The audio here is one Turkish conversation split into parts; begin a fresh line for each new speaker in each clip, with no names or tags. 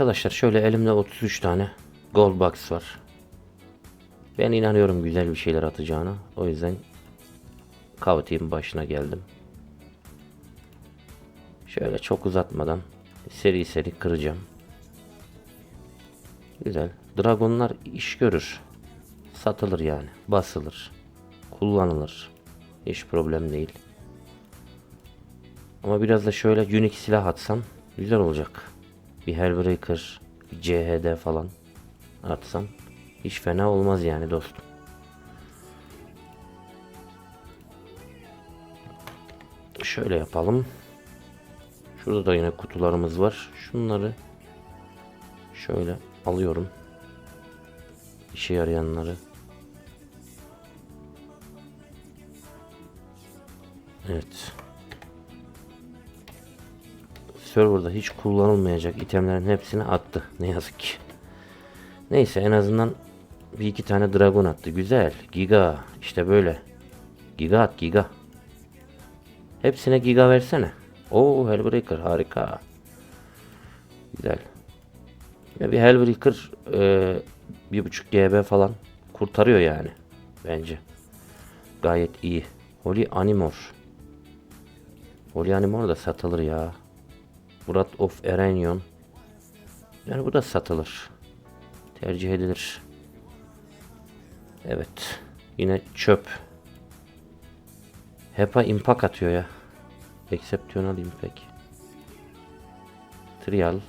Arkadaşlar şöyle elimde 33 tane gold box var. Ben inanıyorum güzel bir şeyler atacağına. O yüzden Kavati'nin başına geldim. Şöyle çok uzatmadan seri seri kıracağım. Güzel. Dragonlar iş görür. Satılır yani. Basılır. Kullanılır. Hiç problem değil. Ama biraz da şöyle unique silah atsam güzel olacak. Bir Hellbreaker, bir CHD falan atsam hiç fena olmaz yani dostum. Şöyle yapalım. Şurada da yine kutularımız var. Şunları şöyle alıyorum. İşe yarayanları. Evet. Serverda hiç kullanılmayacak itemlerin hepsini attı. Ne yazık ki. Neyse en azından bir iki tane dragon attı. Güzel. Giga. işte böyle. Giga at giga. Hepsine giga versene. Oo Hellbreaker harika. Güzel. Ya bir Hellbreaker e, bir buçuk GB falan kurtarıyor yani. Bence. Gayet iyi. Holy Animor. Holy Animor da satılır ya. Murat of Erenyon. Yani bu da satılır. Tercih edilir. Evet. Yine çöp. Hepa impact atıyor ya. Exceptional impact. Trial.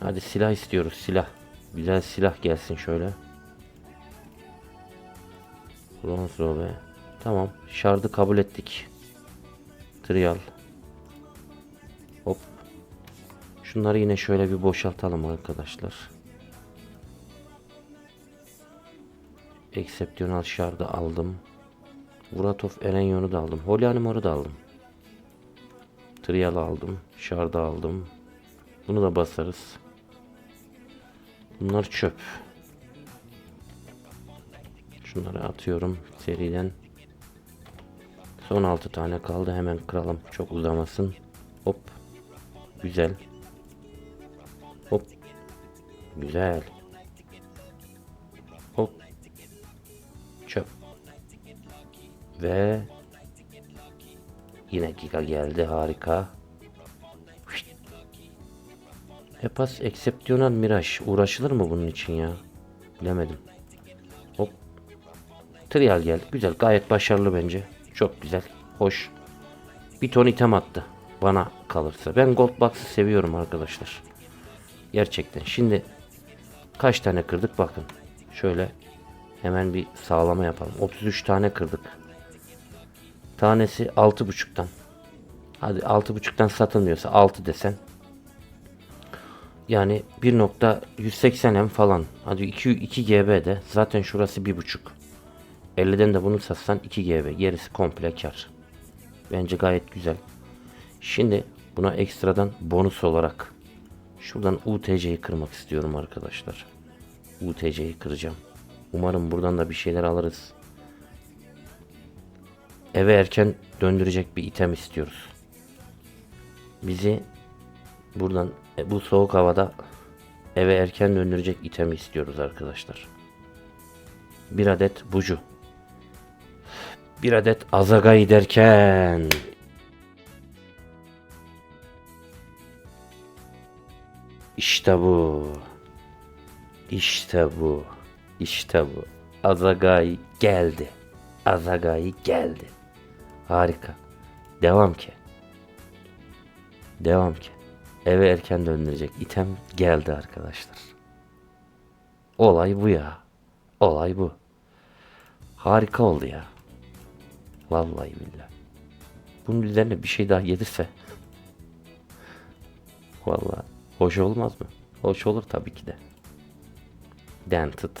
Hadi silah istiyoruz silah. Güzel silah gelsin şöyle. Bronze robe. Tamam. Şardı kabul ettik. Trial. Şunları yine şöyle bir boşaltalım arkadaşlar. Exceptional şardı aldım. Vuratov Erenyon'u da aldım. Holy Animor'u da aldım. Trial'ı aldım. Şardı aldım. Bunu da basarız. Bunlar çöp. Şunları atıyorum seriden. Son 6 tane kaldı. Hemen kıralım. Çok uzamasın. Hop. Güzel. Güzel. Hop. Çöp. Ve yine giga geldi. Harika. Epas Exceptional Mirage. Uğraşılır mı bunun için ya? Bilemedim. Hop. Trial geldi. Güzel. Gayet başarılı bence. Çok güzel. Hoş. Bir ton item attı. Bana kalırsa. Ben Gold Box'ı seviyorum arkadaşlar. Gerçekten. Şimdi kaç tane kırdık bakın. Şöyle hemen bir sağlama yapalım. 33 tane kırdık. Tanesi 6.5'tan. Hadi 6.5'tan satılmıyorsa 6 desen. Yani 1.180 M falan. Hadi 2, 2 GB de. Zaten şurası 1.5. 50'den de bunu satsan 2 GB. Gerisi komple kar. Bence gayet güzel. Şimdi buna ekstradan bonus olarak şuradan UTC'yi kırmak istiyorum arkadaşlar. UTC'yi kıracağım. Umarım buradan da bir şeyler alırız. Eve erken döndürecek bir item istiyoruz. Bizi buradan e, bu soğuk havada eve erken döndürecek item istiyoruz arkadaşlar. Bir adet bucu. Bir adet azaga derken İşte bu. İşte bu. İşte bu. Azagai geldi. Azagai geldi. Harika. Devam ki. Devam ki. Eve erken döndürecek item geldi arkadaşlar. Olay bu ya. Olay bu. Harika oldu ya. Vallahi billahi. Bunun üzerine bir şey daha gelirse Vallahi hoş olmaz mı? Hoş olur tabii ki de. Dented.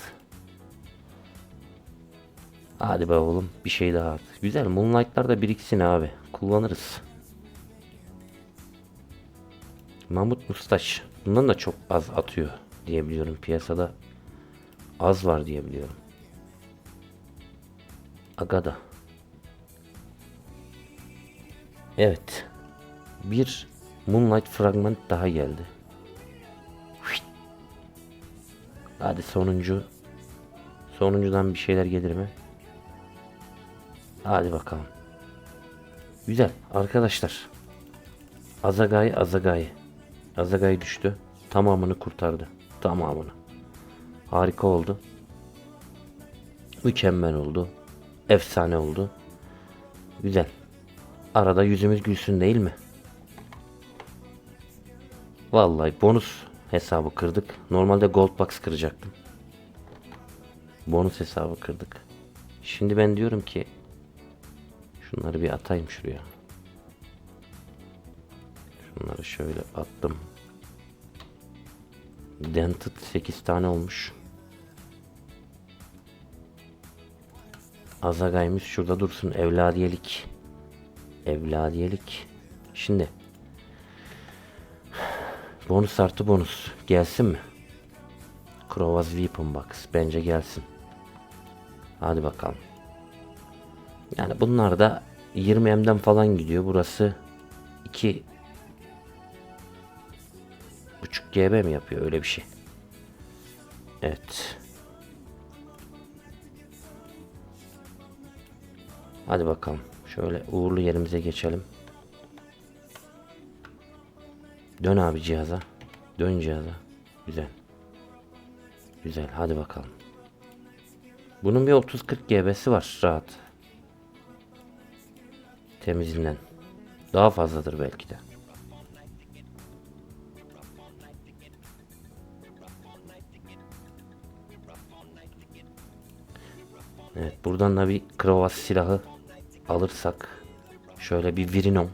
Hadi be oğlum bir şey daha. Güzel Moonlight'lar da biriksin abi. Kullanırız. Mahmut Mustaş. Bundan da çok az atıyor diyebiliyorum. Piyasada az var diyebiliyorum. Agada. Evet. Bir Moonlight fragment daha geldi. Hadi sonuncu. Sonuncudan bir şeyler gelir mi? Hadi bakalım. Güzel arkadaşlar. Azagai Azagai. Azagai düştü. Tamamını kurtardı. Tamamını. Harika oldu. Mükemmel oldu. Efsane oldu. Güzel. Arada yüzümüz gülsün değil mi? Vallahi bonus hesabı kırdık. Normalde gold box kıracaktım. Bonus hesabı kırdık. Şimdi ben diyorum ki şunları bir atayım şuraya. Şunları şöyle attım. Dented 8 tane olmuş. Azagay'ımız şurada dursun. Evladiyelik. Evladiyelik. Şimdi. Bonus artı bonus. Gelsin mi? Krovaz Weapon Box. Bence gelsin. Hadi bakalım. Yani bunlar da 20M'den falan gidiyor. Burası 2 buçuk GB mi yapıyor öyle bir şey. Evet. Hadi bakalım. Şöyle uğurlu yerimize geçelim. Dön abi cihaza. Dön cihaza. Güzel. Güzel. Hadi bakalım. Bunun bir 30-40 GB'si var rahat. Temizinden. Daha fazladır belki de. Evet buradan da bir krovas silahı alırsak şöyle bir virinom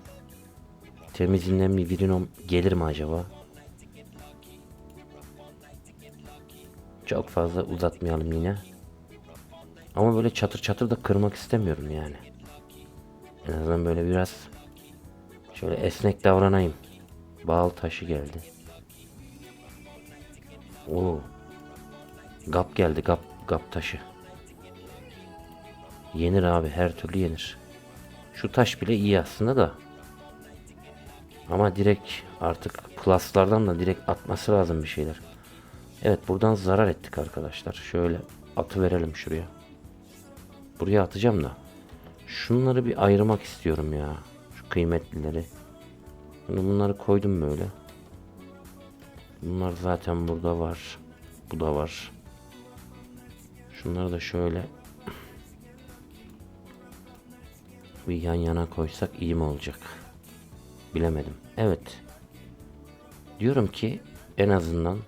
temizinden bir virinom gelir mi acaba? Çok fazla uzatmayalım yine. Ama böyle çatır çatır da kırmak istemiyorum yani. En azından böyle biraz şöyle esnek davranayım. Bağıl taşı geldi. Oo. Gap geldi gap gap taşı. Yenir abi her türlü yenir. Şu taş bile iyi aslında da. Ama direkt artık pluslardan da direkt atması lazım bir şeyler. Evet buradan zarar ettik arkadaşlar. Şöyle atı verelim şuraya. Buraya atacağım da. Şunları bir ayırmak istiyorum ya. Şu kıymetlileri. Bunları koydum böyle. Bunlar zaten burada var. Bu da var. Şunları da şöyle bir yan yana koysak iyi mi olacak? Bilemedim. Evet. Diyorum ki en azından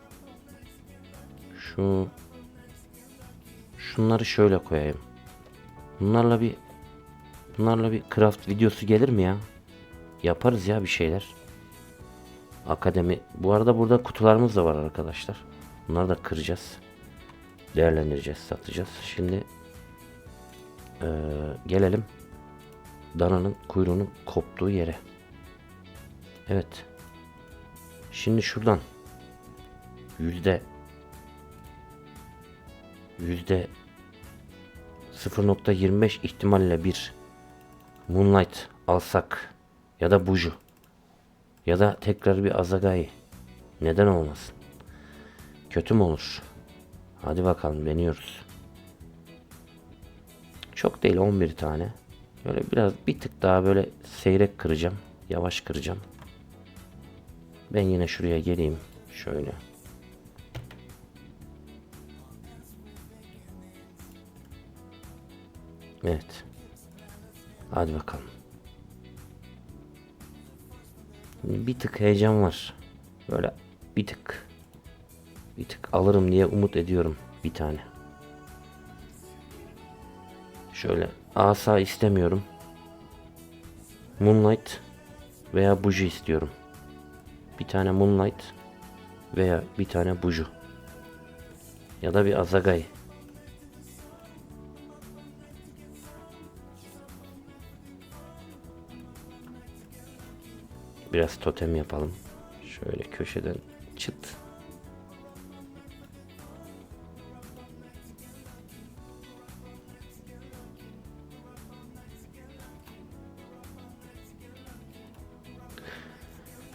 şu şunları şöyle koyayım. Bunlarla bir bunlarla bir craft videosu gelir mi ya? Yaparız ya bir şeyler. Akademi. Bu arada burada kutularımız da var arkadaşlar. Bunları da kıracağız. Değerlendireceğiz, satacağız. Şimdi ee, gelelim dananın kuyruğunun koptuğu yere. Evet. Şimdi şuradan yüzde yüzde 0.25 ihtimalle bir Moonlight alsak ya da Buju ya da tekrar bir Azagai neden olmasın? Kötü mü olur? Hadi bakalım deniyoruz. Çok değil 11 tane. Böyle biraz bir tık daha böyle seyrek kıracağım. Yavaş kıracağım. Ben yine şuraya geleyim. Şöyle. Evet. Hadi bakalım. Bir tık heyecan var. Böyle bir tık bir tık alırım diye umut ediyorum bir tane. Şöyle asa istemiyorum. Moonlight veya Buji istiyorum. Bir tane Moonlight veya bir tane Buju. Ya da bir Azagai. Biraz totem yapalım. Şöyle köşeden çıt.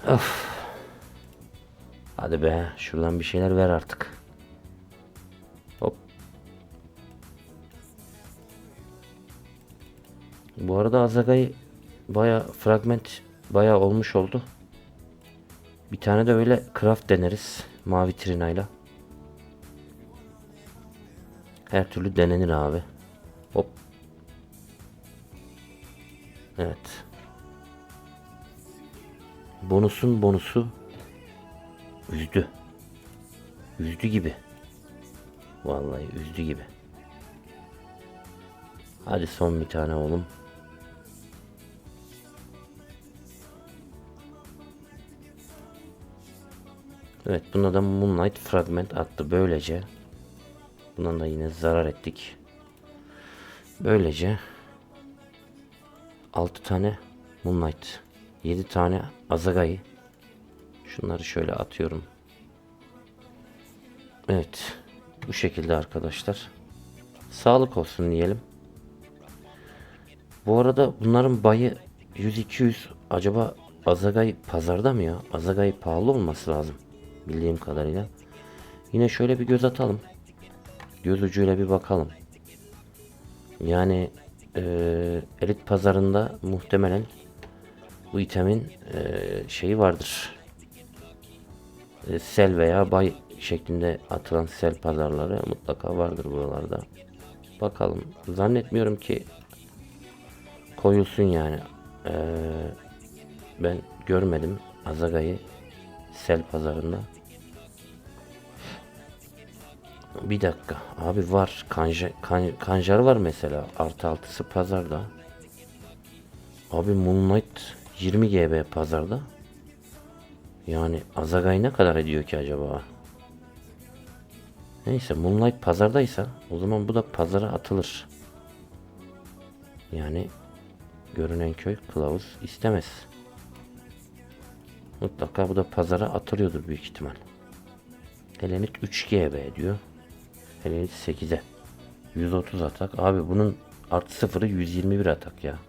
Of. Hadi be şuradan bir şeyler ver artık. Hop. Bu arada Azagay baya fragment baya olmuş oldu. Bir tane de öyle craft deneriz mavi trinayla. Her türlü denenir abi. Hop. Evet. Bonusun bonusu üzdü. Üzdü gibi. Vallahi üzdü gibi. Hadi son bir tane oğlum. Evet buna da Moonlight Fragment attı. Böylece bundan da yine zarar ettik. Böylece 6 tane Moonlight 7 tane Azagay'ı Şunları şöyle atıyorum. Evet. Bu şekilde arkadaşlar. Sağlık olsun diyelim. Bu arada bunların bayı 100-200 acaba Azagay pazarda mı ya? Azagay pahalı olması lazım. Bildiğim kadarıyla. Yine şöyle bir göz atalım. Göz ucuyla bir bakalım. Yani eee, elit pazarında muhtemelen bu itemin eee, şeyi vardır. E, sel veya bay şeklinde atılan sel pazarları mutlaka vardır buralarda. Bakalım. Zannetmiyorum ki koyulsun yani. Ee, ben görmedim Azagay'ı sel pazarında. Bir dakika. Abi var. Kanja, kan, kanjar var mesela. Artı altısı pazarda. Abi Moonlight 20 GB pazarda. Yani Azagay ne kadar ediyor ki acaba? Neyse Moonlight pazardaysa o zaman bu da pazara atılır. Yani görünen köy kılavuz istemez. Mutlaka bu da pazara atılıyordur büyük ihtimal. Helenit 3 GB diyor. Helenit 8'e. 130 atak. Abi bunun artı sıfırı 121 atak ya.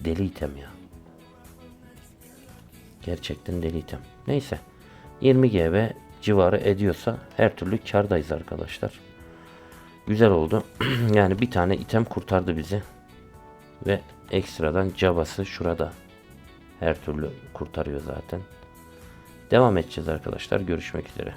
Deli item ya. Gerçekten deli item. Neyse. 20 GB civarı ediyorsa her türlü kardayız arkadaşlar. Güzel oldu. yani bir tane item kurtardı bizi. Ve ekstradan cabası şurada. Her türlü kurtarıyor zaten. Devam edeceğiz arkadaşlar. Görüşmek üzere.